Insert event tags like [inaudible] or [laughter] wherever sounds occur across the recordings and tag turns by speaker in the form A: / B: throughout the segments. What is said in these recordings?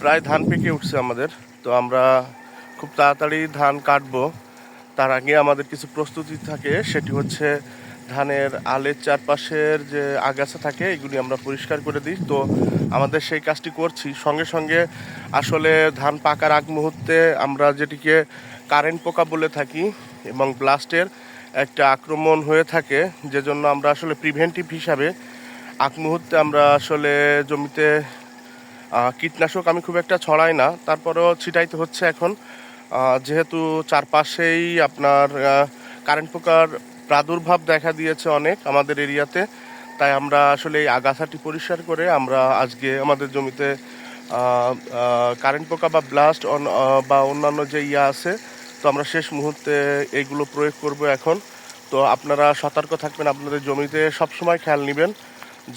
A: প্রায় ধান পেকে উঠছে আমাদের। তো আমরা খুব তাড়াতাড়ি ধান কাটবো। তার আগে আমাদের কিছু প্রস্তুতি থাকে, সেটি হচ্ছে ধানের আলের চারপাশের যে আগাছা থাকে, এগুলি আমরা পরিষ্কার করে দিই। তো আমাদের সেই কাজটি করছি। সঙ্গে সঙ্গে আসলে ধান পাকার আগ মুহূর্তে আমরা যেটিকে কারেন্ট পোকা বলে থাকি এবং ব্লাস্টের একটা আক্রমণ হয়ে থাকে যে জন্য আমরা আসলে প্রিভেন্টিভ হিসাবে আগ মুহূর্তে আমরা আসলে জমিতে কীটনাশক আমি খুব একটা ছড়াই না। তারপরেও ছিটাইতে হচ্ছে এখন। যেহেতু চারপাশেই আপনার কারেন্ট পোকার প্রাদুর্ভাব দেখা দিয়েছে অনেক আমাদের এরিয়াতে, তাই আমরা আসলে এই আগাছাটি পরিষ্কার করে আমরা আজকে আমাদের জমিতে কারেন্ট পোকা বা ব্লাস্ট বা অন্যান্য যে ইয়া আছে, তো আমরা শেষ মুহূর্তে এইগুলো প্রয়োগ করব এখন। তো আপনারা সতর্ক থাকবেন, আপনাদের জমিতে সবসময় খেয়াল নেবেন,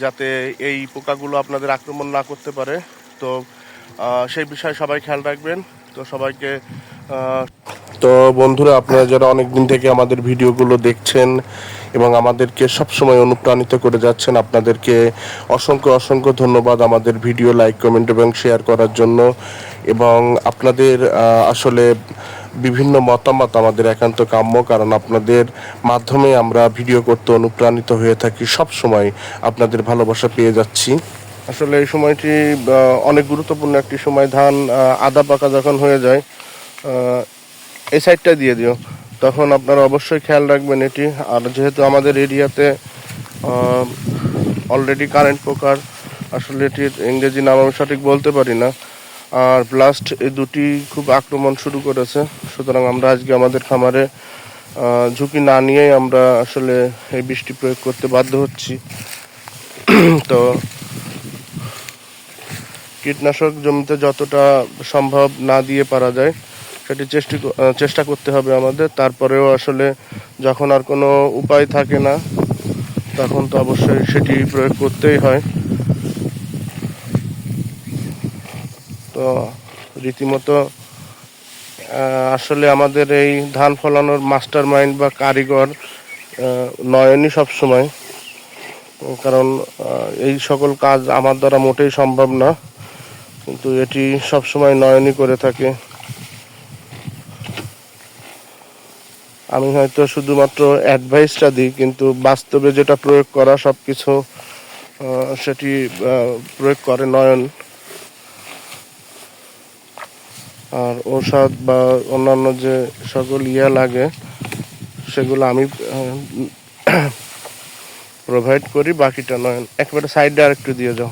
A: যাতে এই পোকাগুলো আপনাদের আক্রমণ না করতে পারে। তো সেই বিষয়ে সবাই খেয়াল রাখবেন। তো সবাইকে তো বন্ধুরা, আপনারা যারা অনেক দিন থেকে আমাদের ভিডিওগুলো দেখছেন এবং আমাদেরকে সবসময় অনুপ্রাণিত করে যাচ্ছেন, আপনাদেরকে অসংখ্য অসংখ্য ধন্যবাদ আমাদের ভিডিও লাইক, কমেন্ট এবং শেয়ার করার জন্য। এবং আপনাদের আসলে বিভিন্ন মতামত আমাদের একান্ত কাম্য, কারণ আপনাদের মাধ্যমে আমরা ভিডিও করতে অনুপ্রাণিত হয়ে থাকি। সব সময় আপনাদের ভালোবাসা পেয়ে যাচ্ছি। আসলে এই সময়টি অনেক গুরুত্বপূর্ণ একটি সময়। ধান আদা পাকা যখন হয়ে যায় এই সাইডটা দিয়ে দিও। তখন আপনারা অবশ্যই খেয়াল রাখবেন এটি। আর যেহেতু আমাদের এরিয়াতে অলরেডি কারেন্ট পোকার, আসলে এটির ইংরেজি নাম আমি সঠিক বলতে পারি না। আর ব্লাস্ট এই দুটি খুব আক্রমণ শুরু করেছে। সুতরাং আমরা আজকে আমাদের খামারে ঝুঁকি না নিয়েই আমরা আসলে এই বৃষ্টি প্রয়োগ করতে বাধ্য হচ্ছি। তো কীটনাশক জমিতে যতটা সম্ভব না দিয়ে পারা যায়, সেটি চেষ্টা চেষ্টা করতে হবে আমাদের। তারপরেও আসলে যখন আর কোনো উপায় থাকে না, তখন তো অবশ্যই সেটি প্রয়োগ করতেই হয়। তো রীতিমতো আসলে আমাদের এই ধান ফলানোর মাস্টার মাইন্ড বা কারিগর নয়নই সবসময়। কারণ এই সকল কাজ আমার দ্বারা মোটেই সম্ভব না। কিন্তু এটি সবসময় নয়নই করে থাকে। আমি হয়তো শুধুমাত্র অ্যাডভাইসটা দিই, কিন্তু বাস্তবে যেটা প্রয়োগ করা সব কিছু সেটি প্রয়োগ করে নয়ন। আর ঔষধ বা অন্যান্য যে সকল ইয়া লাগে, সেগুলো আমি প্রোভাইড [clears throat] করি, বাকিটা নয়ন। একবারে সাইডে আরেকটু দিয়ে যাও।